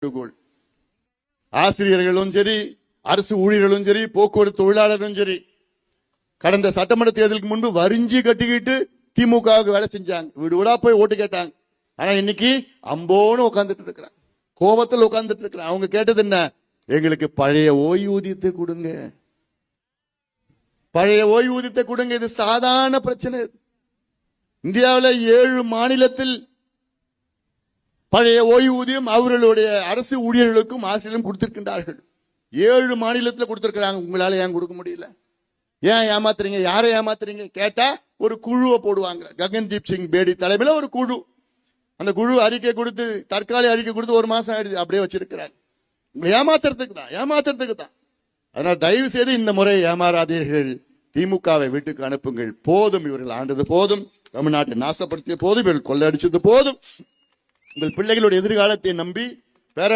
வேண்டுகோள் ஆசிரியர்களும் சரி அரசு ஊழியர்களும் சரி போக்குவரத்து தொழிலாளர்களும் சரி கடந்த சட்டமன்ற தேர்தலுக்கு முன்பு வரிஞ்சு கட்டிக்கிட்டு திமுகவுக்கு வேலை செஞ்சாங்க. வீடு வீடா போய் ஓட்டு கேட்டாங்க. ஆனா இன்னைக்கு அம்போன்னு உட்கார்ந்துட்டு இருக்கிறாங்க. கோபத்தில் உட்கார்ந்துட்டு இருக்கிறாங்க. அவங்க கேட்டது என்ன? எங்களுக்கு பழைய ஓய்வூதியத்தை கொடுங்க. பழைய ஓய்வூதியத்தை கொடுங்க. இது சாதாரண பிரச்சனை. இந்தியாவில் ஏழு மாநிலத்தில் பழைய ஓய்வூதியம் அவர்களுடைய அரசு ஊழியர்களுக்கும் ஆசிரியர்களும் கொடுத்திருக்கின்றார்கள். ஏழு மாநிலத்தில் கொடுத்திருக்கிறாங்க. உங்களால ஏன் கொடுக்க முடியல? ஏன் ஏமாத்துறீங்க? யாரை ஏமாத்துறீங்க? கேட்டா ஒரு குழுவை போடுவாங்க. ககன்தீப் சிங் பேடி தலைமையில ஒரு குழு. அந்த குழு அறிக்கை கொடுத்து தற்காலிக அறிக்கை கொடுத்து ஒரு மாசம் ஆயிடுது. அப்படியே வச்சிருக்கிறாங்க. உங்களை ஏமாத்துறதுக்கு தான். ஏமாத்துறதுக்கு தான். அதனால தயவு செய்து இந்த முறை ஏமாறாதீர்கள். திமுகவை வீட்டுக்கு அனுப்புங்கள். போதும் இவர்கள் ஆண்டது போதும். தமிழ்நாட்டை நாசப்படுத்திய போதும் இவர்கள் கொள்ளையடிச்சது போதும். உங்கள் பிள்ளைகளுடைய எதிர்காலத்தை நம்பி